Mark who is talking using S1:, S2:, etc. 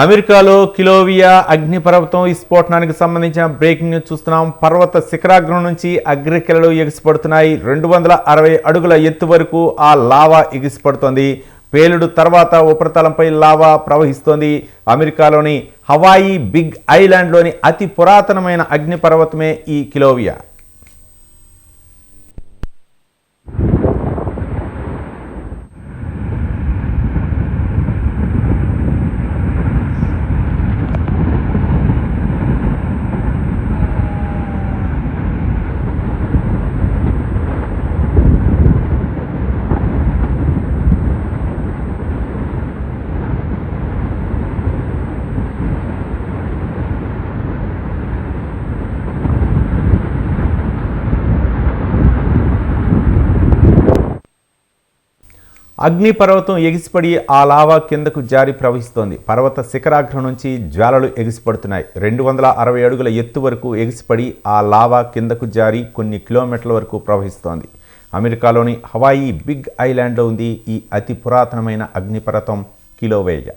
S1: అమెరికాలో కిలోవియా అగ్నిపర్వతం విస్ఫోటనానికి సంబంధించిన బ్రేకింగ్ న్యూస్ చూస్తున్నాం. పర్వత శిఖరాగ్రం నుంచి అగ్నికెలలు ఎగిసిపడుతున్నాయి. రెండు వందల అరవై అడుగుల ఎత్తు వరకు ఆ లావా ఎగిసిపడుతోంది. పేలుడు తర్వాత ఉపరితలంపై లావా ప్రవహిస్తోంది. అమెరికాలోని హవాయి బిగ్ ఐలాండ్లోని అతి పురాతనమైన అగ్నిపర్వతమే ఈ కిలోవియా. అగ్నిపర్వతం ఎగిసిపడి ఆ లావా కిందకు జారి ప్రవహిస్తోంది. పర్వత శిఖరాగ్రం నుంచి జ్వాలలు ఎగిసిపడుతున్నాయి. రెండు వందల అరవై అడుగుల ఎత్తు వరకు ఎగిసిపడి ఆ లావా కిందకు జారి కొన్ని కిలోమీటర్ల వరకు ప్రవహిస్తోంది. అమెరికాలోని హవాయి బిగ్ ఐలాండ్లో ఉంది ఈ అతి పురాతనమైన అగ్నిపర్వతం కిలోవేయ.